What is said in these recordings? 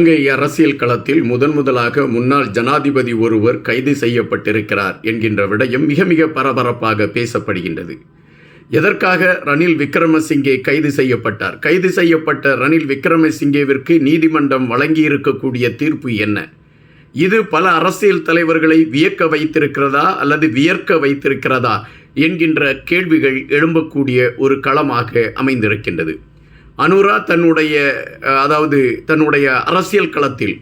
இலங்கை அரசியல் களத்தில் முதன் முதலாக முன்னாள் ஜனாதிபதி ஒருவர் கைது செய்யப்பட்டிருக்கிறார் என்கின்ற விடயம் மிக மிக பரபரப்பாக பேசப்படுகின்றது. எதற்காக ரணில் விக்ரமசிங்கே கைது செய்யப்பட்டார்? கைது செய்யப்பட்ட ரணில் விக்ரமசிங்கேவிற்கு நீதிமன்றம் வழங்கியிருக்கக்கூடிய தீர்ப்பு என்ன? இது பல அரசியல் தலைவர்களை வியக்க வைத்திருக்கிறதா அல்லது வியர்க்க வைத்திருக்கிறதா என்கின்ற கேள்விகள் எழும்பக்கூடிய ஒரு களமாக அமைந்திருக்கின்றது. அனுரா தன்னுடைய அதாவது தன்னுடைய அரசியல் களத்தில்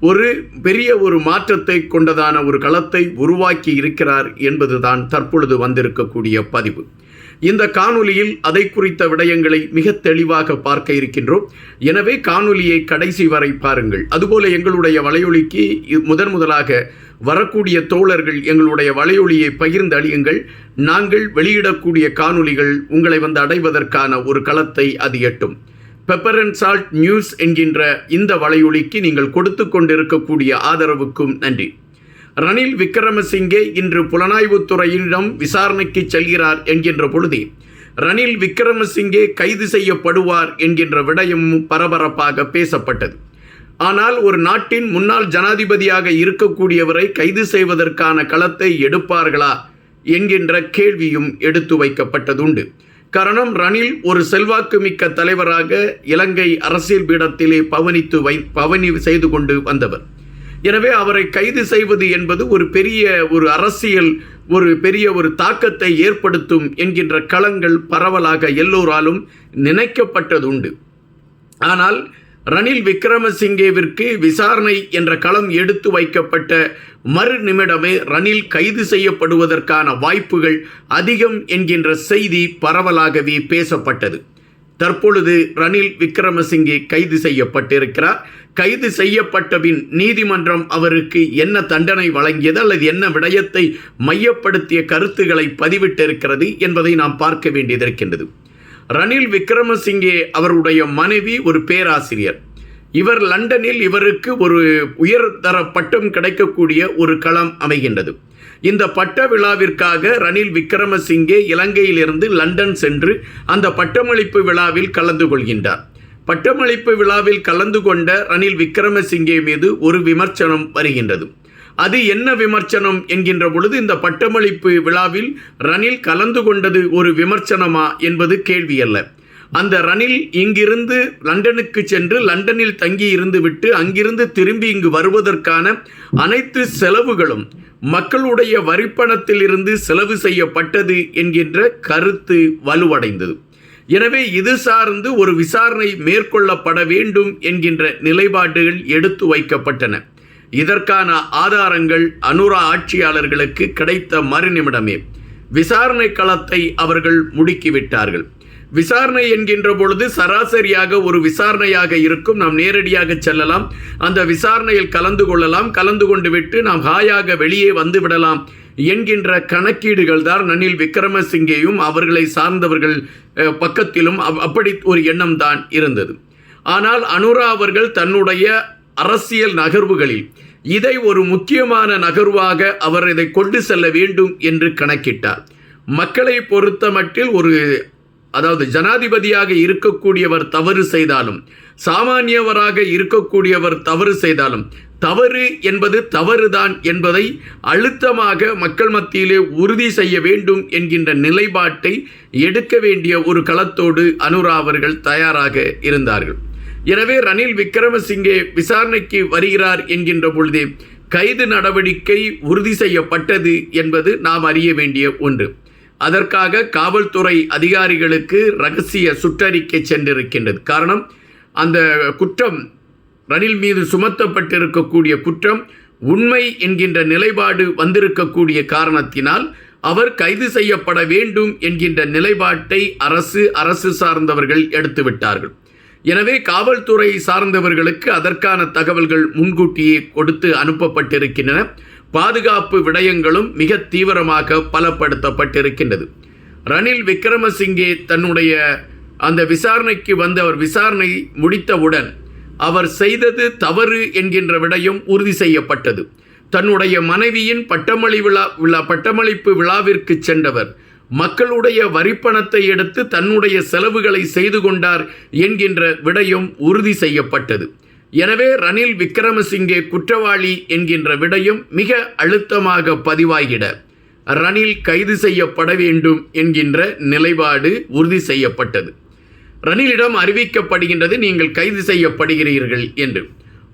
ஒரு பெரிய ஒரு மாற்றத்தை கொண்டதான ஒரு களத்தை உருவாக்கி இருக்கிறார் என்பதுதான் தற்பொழுது வந்திருக்கக்கூடிய பதிவு. இந்த காணொலியில் அதை குறித்த விடயங்களை மிக தெளிவாக பார்க்க இருக்கின்றோம். எனவே காணொலியை கடைசி வரை பாருங்கள். அதுபோல எங்களுடைய வலையொலிக்கு முதன் முதலாக வரக்கூடிய தோழர்கள் எங்களுடைய வலையொலியை பகிர்ந்து அழியுங்கள். நாங்கள் வெளியிடக்கூடிய காணொலிகள் உங்களை வந்து அடைவதற்கான ஒரு களத்தை அது எட்டும். பெப்பர் அண்ட் சால்ட் நியூஸ் என்கின்ற இந்த வலையொலிக்கு நீங்கள் கொடுத்து கொண்டிருக்கக்கூடிய ஆதரவுக்கும் நன்றி. ரணில் விக்ரமசிங்கே இன்று புலனாய்வுத் துறையிடம் விசாரணைக்கு செல்கிறார் என்கின்ற பொழுதே ரணில் விக்ரமசிங்கே கைது செய்யப்படுவார் என்கின்ற விடயமும் பரபரப்பாக பேசப்பட்டது. ஆனால் ஒரு நாட்டின் முன்னாள் ஜனாதிபதியாக இருக்கக்கூடியவரை கைது செய்வதற்கான களத்தை எடுப்பார்களா என்கின்ற கேள்வியும் எடுத்து வைக்கப்பட்டதுண்டு. காரணம் ரணில் ஒரு செல்வாக்குமிக்க தலைவராக இலங்கை அரசியல் பீடத்திலே பவனித்து வை பவனி செய்து கொண்டு வந்தவர். எனவே அவரை கைது செய்வது என்பது ஒரு பெரிய ஒரு அரசியல் ஒரு பெரிய ஒரு தாக்கத்தை ஏற்படுத்தும் என்கின்ற களங்கள் பரவலாக எல்லோராலும் நினைக்கப்பட்டதுண்டு. ஆனால் ரணில் விக்ரமசிங்கேவிற்கு விசாரணை என்ற களம் எடுத்து வைக்கப்பட்ட மறு நிமிடமே ரணில் கைது செய்யப்படுவதற்கான வாய்ப்புகள் அதிகம் என்கின்ற செய்தி பரவலாகவே பேசப்பட்டது. தற்பொழுது ரணில் விக்ரமசிங்கே கைது செய்யப்பட்டிருக்கிறார். கைது செய்யப்பட்ட பின் நீதிமன்றம் அவருக்கு என்ன தண்டனை வழங்கியது அல்லது என்ன விடயத்தை மையப்படுத்திய கருத்துக்களை பதிவிட்டிருக்கிறது என்பதை நாம் பார்க்க வேண்டியதிருக்கின்றது ரணில் விக்ரமசிங்கே அவருடைய மனைவி ஒரு பேராசிரியர். இவர் லண்டனில் இவருக்கு ஒரு உயர்தர பட்டம் கிடைக்கக்கூடிய ஒரு களம் அமைகின்றது. இந்த பட்ட விழாவிற்காக ரணில் விக்ரமசிங்கே இலங்கையிலிருந்து லண்டன் சென்று அந்த பட்டமளிப்பு விழாவில் கலந்து கொள்கின்றார். பட்டமளிப்பு விழாவில் கலந்து கொண்ட ரணில் விக்ரமசிங்கே மீது ஒரு விமர்சனம் வருகின்றது. அது என்ன விமர்சனம் என்கின்ற பொழுது இந்த பட்டமளிப்பு விழாவில் ரணில் கலந்து கொண்டது ஒரு விமர்சனமா என்பது கேள்வி அல்ல அந்த ரணில் இங்கிருந்து லண்டனுக்கு சென்று லண்டனில் தங்கி இருந்து விட்டு அங்கிருந்து திரும்பி இங்கு வருவதற்கான அனைத்து செலவுகளும் மக்களுடைய வரிப்பணத்தில் இருந்து செலவு செய்யப்பட்டது என்கின்ற கருத்து வலுவடைந்தது. எனவே இது சார்ந்து ஒரு விசாரணை மேற்கொள்ளப்பட வேண்டும் என்கின்ற நிலைப்பாடுகள் எடுத்து வைக்கப்பட்டன. இதற்கான ஆதாரங்கள் அனுரா ஆட்சியாளர்களுக்கு கிடைத்த மறுநிமிடமே. விசாரணை களத்தை அவர்கள் முடுக்கிவிட்டார்கள். விசாரணை என்கின்ற பொழுது சராசரியாக ஒரு விசாரணையாக இருக்கும். நாம் நேரடியாக செல்லலாம். அந்த விசாரணையில் கலந்து கொள்ளலாம். கலந்து கொண்டு விட்டு நாம் ஹாயாக வெளியே வந்து விடலாம் என்கின்ற கணக்கீடுகள் தான் ரணில் விக்ரமசிங்கேயும் அவர்களை சார்ந்தவர்கள் பக்கத்திலும் அப்படி ஒரு எண்ணம் தான் இருந்தது. ஆனால் அனுரா அவர்கள் தன்னுடைய அரசியல் நகர்வுகளில் இதை ஒரு முக்கியமான நகர்வாக அவர் இதை கொண்டு செல்ல வேண்டும் என்று கணக்கிட்டார். மக்களை பொறுத்த மட்டில் ஒரு அதாவது ஜனாதிபதியாக இருக்கக்கூடியவர் தவறு செய்தாலும் சாமானியவராக இருக்கக்கூடியவர் தவறு செய்தாலும் தவறு என்பது தவறுதான் என்பதை அழுத்தமாக மக்கள் மத்தியிலே உறுதி செய்ய வேண்டும் என்கின்ற நிலைப்பாட்டை எடுக்க வேண்டிய ஒரு களத்தோடு அனுரா அவர்கள் தயாராக இருந்தார்கள். எனவே ரணில் விக்ரமசிங்கே விசாரணைக்கு வருகிறார் என்கின்ற பொழுதே கைது நடவடிக்கை உறுதி செய்யப்பட்டது என்பது நாம் அறிய வேண்டிய ஒன்று. அதற்காக காவல்துறை அதிகாரிகளுக்கு ரகசிய சுற்றறிக்கை சென்றிருக்கின்றது. காரணம் அந்த குற்றம் ரணில் மீது சுமத்தப்பட்டிருக்கக்கூடிய குற்றம் உண்மை என்கின்ற நிலைப்பாடு வந்திருக்கக்கூடிய காரணத்தினால் அவர் கைது செய்யப்பட வேண்டும் என்கின்ற நிலைப்பாட்டை அரசு அரசு சார்ந்தவர்கள் எடுத்துவிட்டார்கள். எனவே காவல்துறை சார்ந்தவர்களுக்கு அதற்கான தகவல்கள் முன்கூட்டியே கொடுத்து அனுப்பப்பட்டிருக்கின்றன. பாதுகாப்பு விடயங்களும் மிக தீவிரமாக பலப்படுத்தப்பட்டிருக்கின்றது. ரணில் விக்ரமசிங்கே தன்னுடைய அந்த விசாரணைக்கு வந்த அவர் விசாரணை முடித்தவுடன் அவர் செய்தது தவறு என்கின்ற விடயம் உறுதி செய்யப்பட்டது. தன்னுடைய மனைவியின் பட்டமளி விழா விழா பட்டமளிப்பு விழாவிற்கு சென்றவர் மக்களுடைய வரிப்பணத்தை எடுத்து தன்னுடைய செலவுகளை செய்து கொண்டார் என்கின்ற விடயம் உறுதி செய்யப்பட்டது. எனவே ரணில் விக்ரமசிங்கே குற்றவாளி என்கின்ற விடயம் மிக அழுத்தமாக பதிவாகிட ரணில் கைது செய்யப்பட வேண்டும் என்கின்ற நிலைப்பாடு உறுதி செய்யப்பட்டது. ரணிலிடம் அறிவிக்கப்படுகின்றது நீங்கள் கைது செய்யப்படுகிறீர்கள் என்று.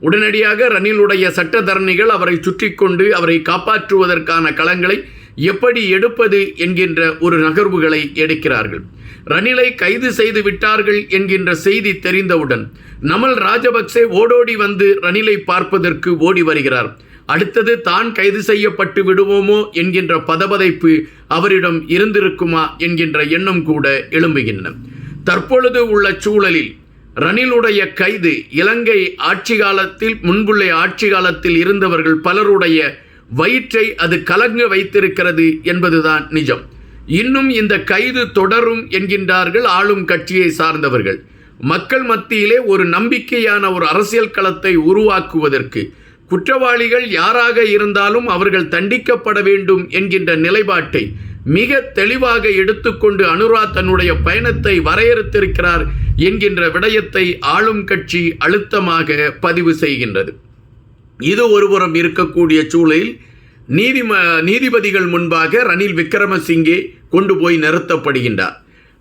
உடனடியாக ரணிலுடைய சட்டத்தரணிகள் அவரை சுற்றி கொண்டு அவரை காப்பாற்றுவதற்கான களங்களை எப்படி எடுப்பது என்கின்ற ஒரு நகர்வுகளை எடுக்கிறார்கள். ரணிலை கைது செய்து விட்டார்கள் என்கின்ற செய்தி தெரிந்தவுடன் நமல் ராஜபக்சே ஓடோடி வந்து ரணிலை பார்ப்பதற்கு ஓடி வருகிறார். அடுத்தது தான் கைது செய்யப்பட்டு விடுவோமோ என்கின்ற பதபதைப்பு அவரிடம் இருந்திருக்குமா என்கின்ற எண்ணம் கூட எழும்புகின்றன. தற்பொழுது உள்ள சூழலில் ரணிலுடைய கைது இலங்கை ஆட்சி காலத்தில் முன்புள்ள ஆட்சி காலத்தில் இருந்தவர்கள் பலருடைய வயிற்றை அது கலங்க வைத்திருக்கிறது என்பதுதான் நிஜம். இன்னும் இந்த கைது தொடரும் என்கின்றார்கள் ஆளும் கட்சியை சார்ந்தவர்கள். மக்கள் மத்தியிலே ஒரு நம்பிக்கையான ஒரு அரசியல் களத்தை உருவாக்குவதற்கு குற்றவாளிகள் யாராக இருந்தாலும் அவர்கள் தண்டிக்கப்பட வேண்டும் என்கின்ற நிலைப்பாட்டை மிக தெளிவாக எடுத்துக்கொண்டு அனுரா தன்னுடைய பயணத்தை வரையறுத்திருக்கிறார் என்கின்ற விடயத்தை ஆளும் கட்சி அழுத்தமாக பதிவு செய்கின்றது. இது ஒருபுறம் இருக்கக்கூடிய சூழலில் நீதிம நீதிபதிகள் முன்பாக ரணில் விக்ரமசிங்கே கொண்டு போய் நிறுத்தப்படுகின்றார்.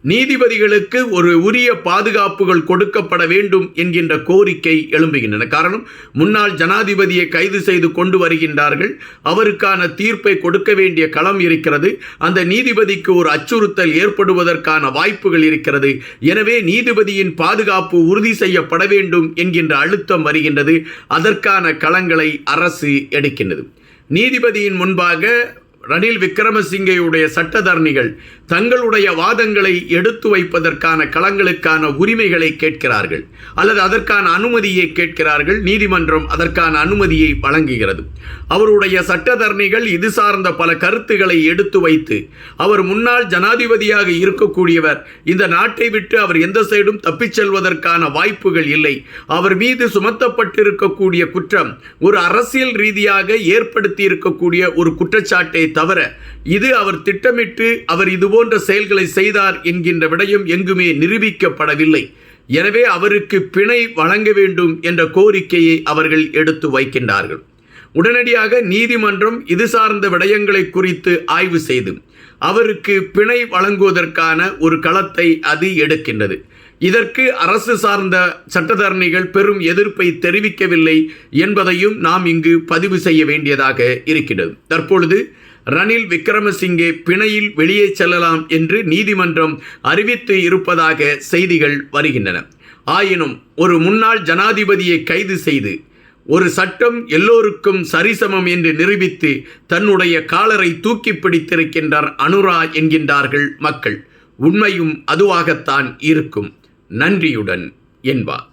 நீதிபதிகளுக்கு ஒரு உரிய பாதுகாப்புகள் கொடுக்கப்பட வேண்டும் என்கின்ற கோரிக்கை எழும்புகின்றன. காரணம் முன்னாள் ஜனாதிபதியை கைது செய்து கொண்டு வருகின்றார்கள். அவருக்கான தீர்ப்பை கொடுக்க வேண்டிய களம் இருக்கிறது. அந்த நீதிபதிக்கு ஒரு அச்சுறுத்தல் ஏற்படுவதற்கான வாய்ப்புகள் இருக்கிறது. எனவே நீதிபதியின் பாதுகாப்பு உறுதி செய்யப்பட வேண்டும் என்கின்ற அழுத்தம் வருகின்றது. அதற்கான களங்களை அரசு எடுக்கின்றது. நீதிபதியின் முன்பாக ரணில் விக்ரமசிங்கையுடைய சட்டத்தரணிகள் தங்களுடைய வாதங்களை எடுத்து வைப்பதற்கான களங்களுக்கான உரிமைகளை கேட்கிறார்கள் அல்லது அதற்கான அனுமதியை கேட்கிறார்கள். நீதிமன்றம் அதற்கான அனுமதியை வழங்குகிறது. அவருடைய சட்டத்தரணிகள் இது சார்ந்த பல கருத்துக்களை எடுத்து வைத்து அவர் முன்னாள் ஜனாதிபதியாக இருக்கக்கூடியவர் இந்த நாட்டை விட்டு அவர் எந்த சைடும் தப்பிச் செல்வதற்கான வாய்ப்புகள் இல்லை. அவர் மீது சுமத்தப்பட்டிருக்கக்கூடிய குற்றம் ஒரு அரசியல் ரீதியாக ஏற்படுத்தி இருக்கக்கூடிய ஒரு குற்றச்சாட்டை தவிர இது அவர் திட்டமிட்டு அவர் இதுபோன்ற செயல்களை செய்தார் என்கின்ற விடயம் எங்குமே நிரூபிக்கப்படவில்லை. எனவே அவருக்கு பிணை வழங்க வேண்டும் என்ற கோரிக்கையை அவர்கள் எடுத்து வைக்கின்றார்கள். உடனடியாக நீதிமன்றம் இது சார்ந்த விடயங்களை குறித்து ஆய்வு செய்து அவருக்கு பிணை வழங்குவதற்கான ஒரு களத்தை அது எடுக்கின்றது. இதற்கு அரசு சார்ந்த சட்டத்தரணிகள் பெரும் எதிர்ப்பை தெரிவிக்கவில்லை என்பதையும் நாம் இங்கு பதிவு செய்ய வேண்டியதாக இருக்கிறது. தற்பொழுது ரணில் விக்ரமசிங்கே பிணையில் வெளியே செல்லலாம் என்று நீதிமன்றம் அறிவித்து இருப்பதாக செய்திகள் வருகின்றன. ஆயினும் ஒரு முன்னாள் ஜனாதிபதியை கைது செய்து ஒரு சட்டம் எல்லோருக்கும் சரிசமம் என்று நிரூபித்து தன்னுடைய காலரை தூக்கி பிடித்திருக்கின்றார் அனுரா என்கின்றார்கள் மக்கள். உண்மையும் அதுவாகத்தான் இருக்கும். நன்றியுடன் என்பார்.